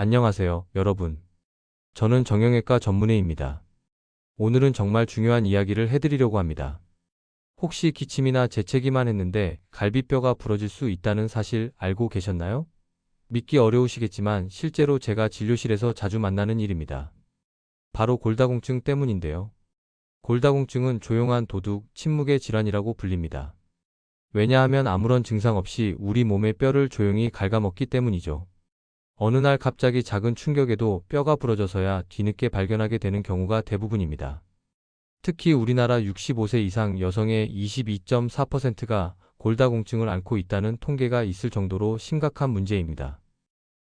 안녕하세요, 여러분. 저는 정형외과 전문의입니다. 오늘은 정말 중요한 이야기를 해드리려고 합니다. 혹시 기침이나 재채기만 했는데 갈비뼈가 부러질 수 있다는 사실 알고 계셨나요? 믿기 어려우시겠지만 실제로 제가 진료실에서 자주 만나는 일입니다. 바로 골다공증 때문인데요. 골다공증은 조용한 도둑, 침묵의 질환이라고 불립니다. 왜냐하면 아무런 증상 없이 우리 몸의 뼈를 조용히 갉아먹기 때문이죠. 어느 날 갑자기 작은 충격에도 뼈가 부러져서야 뒤늦게 발견하게 되는 경우가 대부분입니다. 특히 우리나라 65세 이상 여성의 22.4%가 골다공증을 앓고 있다는 통계가 있을 정도로 심각한 문제입니다.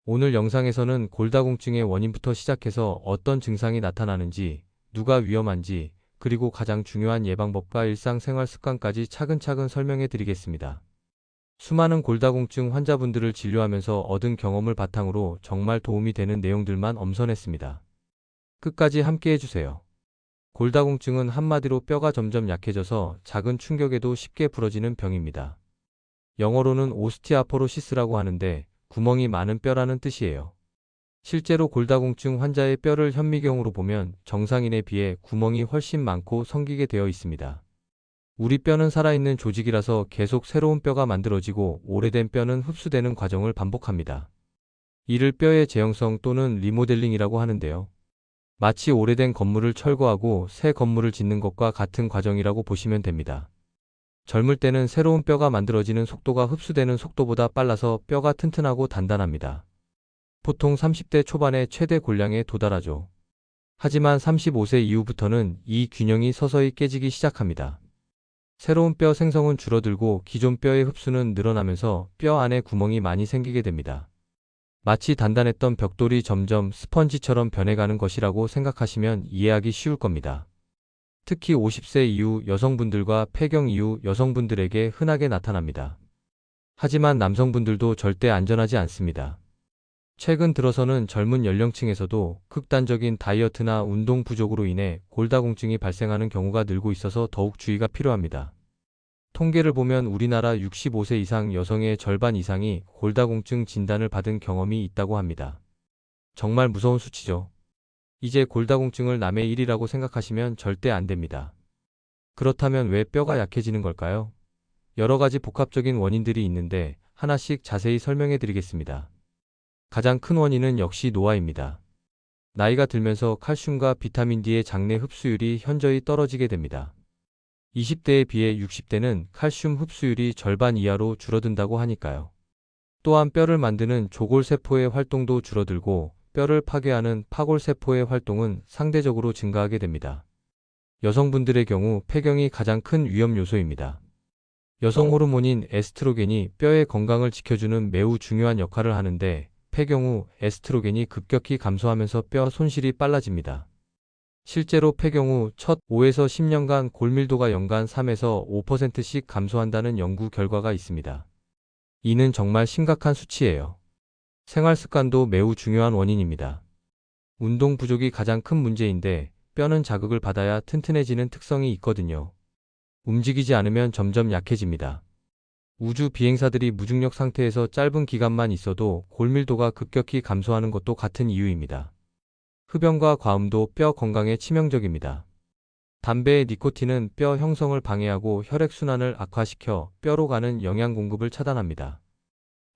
오늘 영상에서는 골다공증의 원인부터 시작해서 어떤 증상이 나타나는지, 누가 위험한지, 그리고 가장 중요한 예방법과 일상생활 습관까지 차근차근 설명해 드리겠습니다. 수많은 골다공증 환자분들을 진료하면서 얻은 경험을 바탕으로 정말 도움이 되는 내용들만 엄선했습니다. 끝까지 함께 해주세요. 골다공증은 한마디로 뼈가 점점 약해져서 작은 충격에도 쉽게 부러지는 병입니다. 영어로는 오스티아포로시스라고 하는데 구멍이 많은 뼈라는 뜻이에요. 실제로 골다공증 환자의 뼈를 현미경으로 보면 정상인에 비해 구멍이 훨씬 많고 성기게 되어 있습니다. 우리 뼈는 살아있는 조직이라서 계속 새로운 뼈가 만들어지고 오래된 뼈는 흡수되는 과정을 반복합니다. 이를 뼈의 재형성 또는 리모델링이라고 하는데요. 마치 오래된 건물을 철거하고 새 건물을 짓는 것과 같은 과정이라고 보시면 됩니다. 젊을 때는 새로운 뼈가 만들어지는 속도가 흡수되는 속도보다 빨라서 뼈가 튼튼하고 단단합니다. 보통 30대 초반에 최대 골량에 도달하죠. 하지만 35세 이후부터는 이 균형이 서서히 깨지기 시작합니다. 새로운 뼈 생성은 줄어들고 기존 뼈의 흡수는 늘어나면서 뼈 안에 구멍이 많이 생기게 됩니다. 마치 단단했던 벽돌이 점점 스펀지처럼 변해가는 것이라고 생각하시면 이해하기 쉬울 겁니다. 특히 50세 이후 여성분들과 폐경 이후 여성분들에게 흔하게 나타납니다. 하지만 남성분들도 절대 안전하지 않습니다. 최근 들어서는 젊은 연령층에서도 극단적인 다이어트나 운동 부족으로 인해 골다공증이 발생하는 경우가 늘고 있어서 더욱 주의가 필요합니다. 통계를 보면 우리나라 65세 이상 여성의 절반 이상이 골다공증 진단을 받은 경험이 있다고 합니다. 정말 무서운 수치죠. 이제 골다공증을 남의 일이라고 생각하시면 절대 안 됩니다. 그렇다면 왜 뼈가 약해지는 걸까요? 여러 가지 복합적인 원인들이 있는데 하나씩 자세히 설명해 드리겠습니다. 가장 큰 원인은 역시 노화입니다. 나이가 들면서 칼슘과 비타민 D의 장내 흡수율이 현저히 떨어지게 됩니다. 20대에 비해 60대는 칼슘 흡수율이 절반 이하로 줄어든다고 하니까요. 또한 뼈를 만드는 조골세포의 활동도 줄어들고 뼈를 파괴하는 파골세포의 활동은 상대적으로 증가하게 됩니다. 여성분들의 경우 폐경이 가장 큰 위험 요소입니다. 여성 호르몬인 에스트로겐이 뼈의 건강을 지켜주는 매우 중요한 역할을 하는데 폐경 후 에스트로겐이 급격히 감소하면서 뼈 손실이 빨라집니다. 실제로 폐경 후첫 5에서 10년간 골밀도가 연간 3에서 5%씩 감소한다는 연구 결과가 있습니다. 이는 정말 심각한 수치예요. 생활 습관도 매우 중요한 원인입니다. 운동 부족이 가장 큰 문제인데 뼈는 자극을 받아야 튼튼해지는 특성이 있거든요. 움직이지 않으면 점점 약해집니다. 우주 비행사들이 무중력 상태에서 짧은 기간만 있어도 골밀도가 급격히 감소하는 것도 같은 이유입니다. 흡연과 과음도 뼈 건강에 치명적입니다. 담배의 니코틴은 뼈 형성을 방해하고 혈액순환을 악화시켜 뼈로 가는 영양 공급을 차단합니다.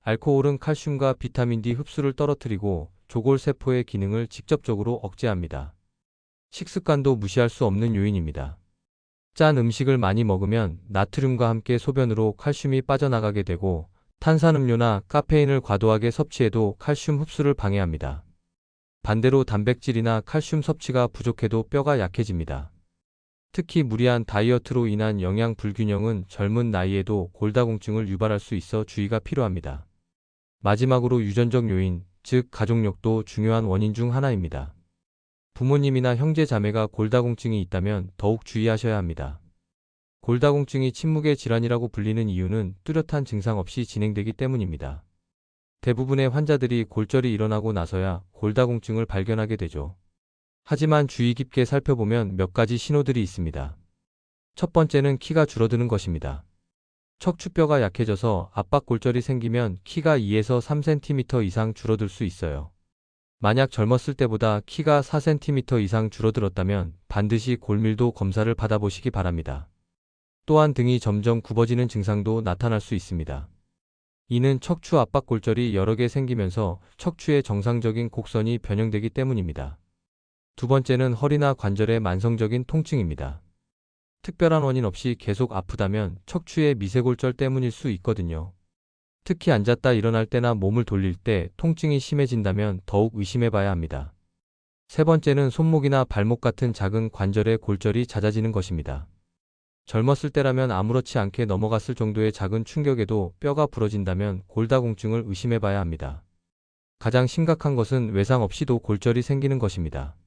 알코올은 칼슘과 비타민 D 흡수를 떨어뜨리고 조골세포의 기능을 직접적으로 억제합니다. 식습관도 무시할 수 없는 요인입니다. 짠 음식을 많이 먹으면 나트륨과 함께 소변으로 칼슘이 빠져나가게 되고 탄산음료나 카페인을 과도하게 섭취해도 칼슘 흡수를 방해합니다. 반대로 단백질이나 칼슘 섭취가 부족해도 뼈가 약해집니다. 특히 무리한 다이어트로 인한 영양 불균형은 젊은 나이에도 골다공증을 유발할 수 있어 주의가 필요합니다. 마지막으로 유전적 요인, 즉 가족력도 중요한 원인 중 하나입니다. 부모님이나 형제 자매가 골다공증이 있다면 더욱 주의하셔야 합니다. 골다공증이 침묵의 질환이라고 불리는 이유는 뚜렷한 증상 없이 진행되기 때문입니다. 대부분의 환자들이 골절이 일어나고 나서야 골다공증을 발견하게 되죠. 하지만 주의 깊게 살펴보면 몇 가지 신호들이 있습니다. 첫 번째는 키가 줄어드는 것입니다. 척추뼈가 약해져서 압박 골절이 생기면 키가 2에서 3cm 이상 줄어들 수 있어요. 만약 젊었을 때보다 키가 4cm 이상 줄어들었다면 반드시 골밀도 검사를 받아보시기 바랍니다. 또한 등이 점점 굽어지는 증상도 나타날 수 있습니다. 이는 척추 압박 골절이 여러 개 생기면서 척추의 정상적인 곡선이 변형되기 때문입니다. 두 번째는 허리나 관절의 만성적인 통증입니다. 특별한 원인 없이 계속 아프다면 척추의 미세골절 때문일 수 있거든요. 특히 앉았다 일어날 때나 몸을 돌릴 때 통증이 심해진다면 더욱 의심해 봐야 합니다. 세 번째는 손목이나 발목 같은 작은 관절의 골절이 잦아지는 것입니다. 젊었을 때라면 아무렇지 않게 넘어갔을 정도의 작은 충격에도 뼈가 부러진다면 골다공증을 의심해 봐야 합니다. 가장 심각한 것은 외상 없이도 골절이 생기는 것입니다.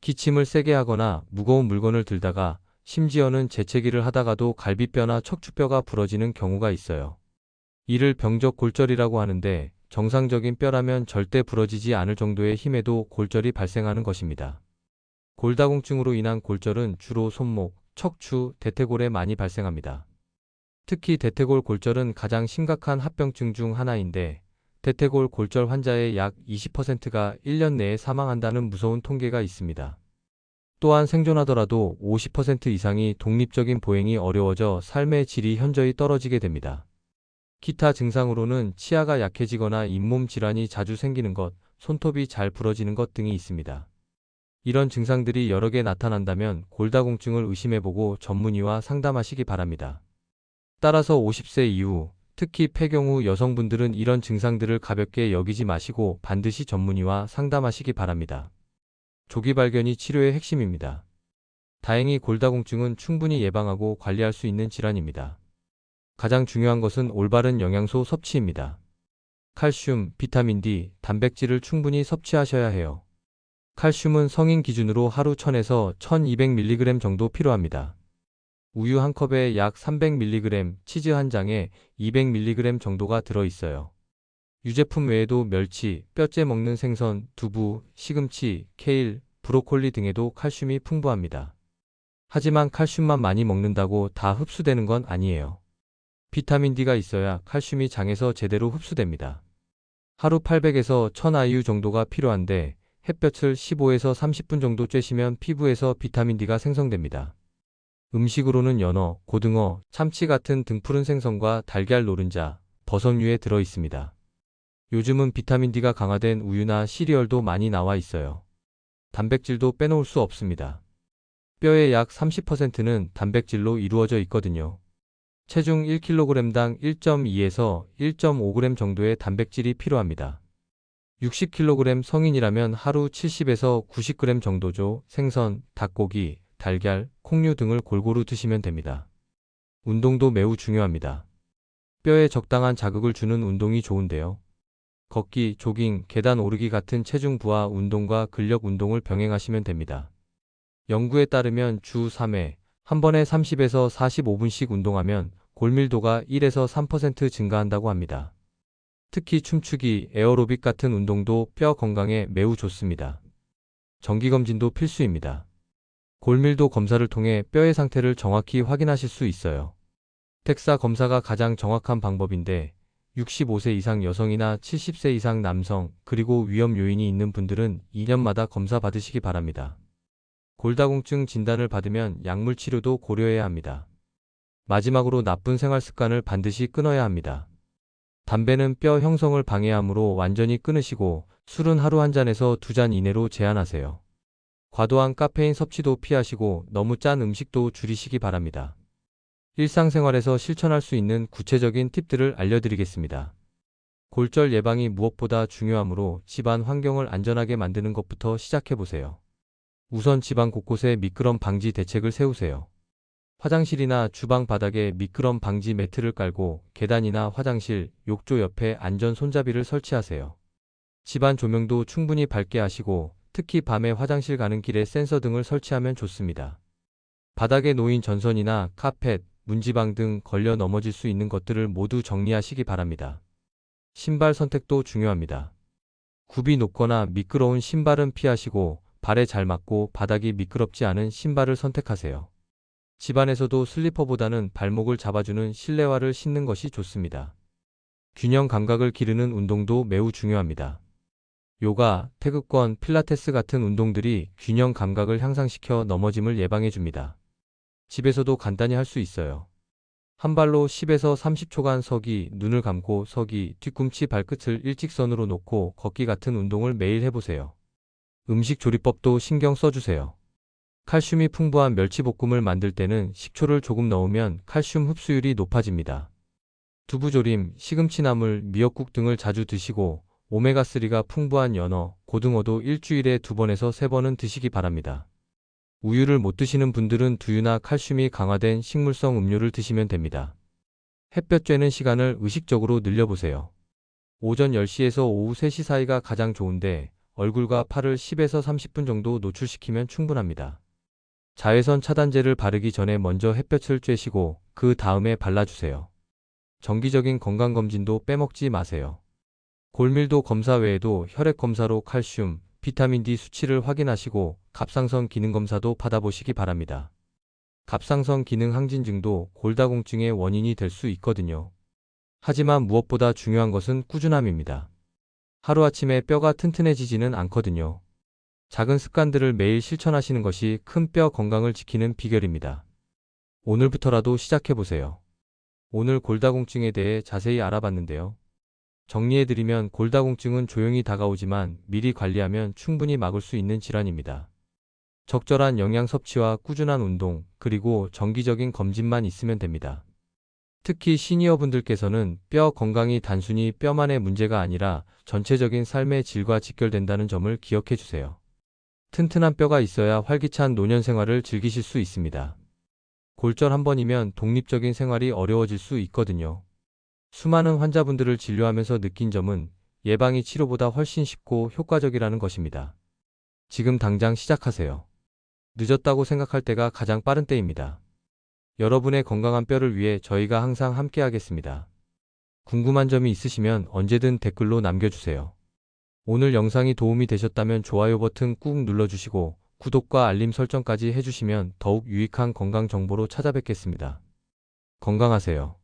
기침을 세게 하거나 무거운 물건을 들다가 심지어는 재채기를 하다가도 갈비뼈나 척추뼈가 부러지는 경우가 있어요. 이를 병적 골절이라고 하는데 정상적인 뼈라면 절대 부러지지 않을 정도의 힘에도 골절이 발생하는 것입니다. 골다공증으로 인한 골절은 주로 손목, 척추, 대퇴골에 많이 발생합니다. 특히 대퇴골 골절은 가장 심각한 합병증 중 하나인데 대퇴골 골절 환자의 약 20%가 1년 내에 사망한다는 무서운 통계가 있습니다. 또한 생존하더라도 50% 이상이 독립적인 보행이 어려워져 삶의 질이 현저히 떨어지게 됩니다. 기타 증상으로는 치아가 약해지거나 잇몸 질환이 자주 생기는 것, 손톱이 잘 부러지는 것 등이 있습니다. 이런 증상들이 여러 개 나타난다면 골다공증을 의심해보고 전문의와 상담하시기 바랍니다. 따라서 50세 이후, 특히 폐경 후 여성분들은 이런 증상들을 가볍게 여기지 마시고 반드시 전문의와 상담하시기 바랍니다. 조기 발견이 치료의 핵심입니다. 다행히 골다공증은 충분히 예방하고 관리할 수 있는 질환입니다. 가장 중요한 것은 올바른 영양소 섭취입니다. 칼슘, 비타민 D, 단백질을 충분히 섭취하셔야 해요. 칼슘은 성인 기준으로 하루 1000에서 1200mg 정도 필요합니다. 우유 한 컵에 약 300mg, 치즈 한 장에 200mg 정도가 들어 있어요. 유제품 외에도 멸치, 뼈째 먹는 생선, 두부, 시금치, 케일, 브로콜리 등에도 칼슘이 풍부합니다. 하지만 칼슘만 많이 먹는다고 다 흡수되는 건 아니에요. 비타민 D가 있어야 칼슘이 장에서 제대로 흡수됩니다. 하루 800에서 1000IU 정도가 필요한데 햇볕을 15에서 30분 정도 쬐시면 피부에서 비타민 D가 생성됩니다. 음식으로는 연어, 고등어, 참치 같은 등푸른 생선과 달걀 노른자, 버섯류에 들어 있습니다. 요즘은 비타민 D가 강화된 우유나 시리얼도 많이 나와 있어요. 단백질도 빼놓을 수 없습니다. 뼈의 약 30%는 단백질로 이루어져 있거든요. 체중 1kg당 1.2에서 1.5g 정도의 단백질이 필요합니다. 60kg 성인이라면 하루 70에서 90g 정도죠. 생선, 닭고기, 달걀, 콩류 등을 골고루 드시면 됩니다. 운동도 매우 중요합니다. 뼈에 적당한 자극을 주는 운동이 좋은데요. 걷기, 조깅, 계단 오르기 같은 체중 부하 운동과 근력 운동을 병행하시면 됩니다. 연구에 따르면 주 3회, 한 번에 30에서 45분씩 운동하면 골밀도가 1에서 3% 증가한다고 합니다. 특히 춤추기, 에어로빅 같은 운동도 뼈 건강에 매우 좋습니다. 정기검진도 필수입니다. 골밀도 검사를 통해 뼈의 상태를 정확히 확인하실 수 있어요. 텍사 검사가 가장 정확한 방법인데 65세 이상 여성이나 70세 이상 남성, 그리고 위험 요인이 있는 분들은 2년마다 검사 받으시기 바랍니다. 골다공증 진단을 받으면 약물 치료도 고려해야 합니다. 마지막으로 나쁜 생활 습관을 반드시 끊어야 합니다. 담배는 뼈 형성을 방해하므로 완전히 끊으시고 술은 하루 한 잔에서 두 잔 이내로 제한하세요. 과도한 카페인 섭취도 피하시고 너무 짠 음식도 줄이시기 바랍니다. 일상생활에서 실천할 수 있는 구체적인 팁들을 알려드리겠습니다. 골절 예방이 무엇보다 중요하므로 집안 환경을 안전하게 만드는 것부터 시작해보세요. 우선 집안 곳곳에 미끄럼 방지 대책을 세우세요. 화장실이나 주방 바닥에 미끄럼 방지 매트를 깔고 계단이나 화장실, 욕조 옆에 안전 손잡이를 설치하세요. 집안 조명도 충분히 밝게 하시고 특히 밤에 화장실 가는 길에 센서 등을 설치하면 좋습니다. 바닥에 놓인 전선이나 카펫, 문지방 등 걸려 넘어질 수 있는 것들을 모두 정리하시기 바랍니다. 신발 선택도 중요합니다. 굽이 높거나 미끄러운 신발은 피하시고 발에 잘 맞고 바닥이 미끄럽지 않은 신발을 선택하세요. 집안에서도 슬리퍼보다는 발목을 잡아주는 실내화를 신는 것이 좋습니다. 균형 감각을 기르는 운동도 매우 중요합니다. 요가, 태극권, 필라테스 같은 운동들이 균형 감각을 향상시켜 넘어짐을 예방해 줍니다. 집에서도 간단히 할 수 있어요. 한 발로 10에서 30초간 서기, 눈을 감고 서기, 뒤꿈치 발끝을 일직선으로 놓고 걷기 같은 운동을 매일 해보세요. 음식 조리법도 신경 써주세요. 칼슘이 풍부한 멸치볶음을 만들 때는 식초를 조금 넣으면 칼슘 흡수율이 높아집니다. 두부조림, 시금치나물, 미역국 등을 자주 드시고 오메가3가 풍부한 연어, 고등어도 일주일에 두 번에서 세 번은 드시기 바랍니다. 우유를 못 드시는 분들은 두유나 칼슘이 강화된 식물성 음료를 드시면 됩니다. 햇볕 쬐는 시간을 의식적으로 늘려보세요. 오전 10시에서 오후 3시 사이가 가장 좋은데 얼굴과 팔을 10에서 30분 정도 노출시키면 충분합니다. 자외선 차단제를 바르기 전에 먼저 햇볕을 쬐시고 그 다음에 발라주세요. 정기적인 건강검진도 빼먹지 마세요. 골밀도 검사 외에도 혈액 검사로 칼슘, 비타민 D 수치를 확인하시고 갑상선 기능 검사도 받아보시기 바랍니다. 갑상선 기능 항진증도 골다공증의 원인이 될 수 있거든요. 하지만 무엇보다 중요한 것은 꾸준함입니다. 하루아침에 뼈가 튼튼해지지는 않거든요. 작은 습관들을 매일 실천하시는 것이 큰 뼈 건강을 지키는 비결입니다. 오늘부터라도 시작해보세요. 오늘 골다공증에 대해 자세히 알아봤는데요. 정리해드리면 골다공증은 조용히 다가오지만 미리 관리하면 충분히 막을 수 있는 질환입니다. 적절한 영양 섭취와 꾸준한 운동, 그리고 정기적인 검진만 있으면 됩니다. 특히 시니어분들께서는 뼈 건강이 단순히 뼈만의 문제가 아니라 전체적인 삶의 질과 직결된다는 점을 기억해 주세요. 튼튼한 뼈가 있어야 활기찬 노년 생활을 즐기실 수 있습니다. 골절 한 번이면 독립적인 생활이 어려워질 수 있거든요. 수많은 환자분들을 진료하면서 느낀 점은 예방이 치료보다 훨씬 쉽고 효과적이라는 것입니다. 지금 당장 시작하세요. 늦었다고 생각할 때가 가장 빠른 때입니다. 여러분의 건강한 뼈를 위해 저희가 항상 함께 하겠습니다. 궁금한 점이 있으시면 언제든 댓글로 남겨주세요. 오늘 영상이 도움이 되셨다면 좋아요 버튼 꾹 눌러주시고 구독과 알림 설정까지 해주시면 더욱 유익한 건강 정보로 찾아뵙겠습니다. 건강하세요.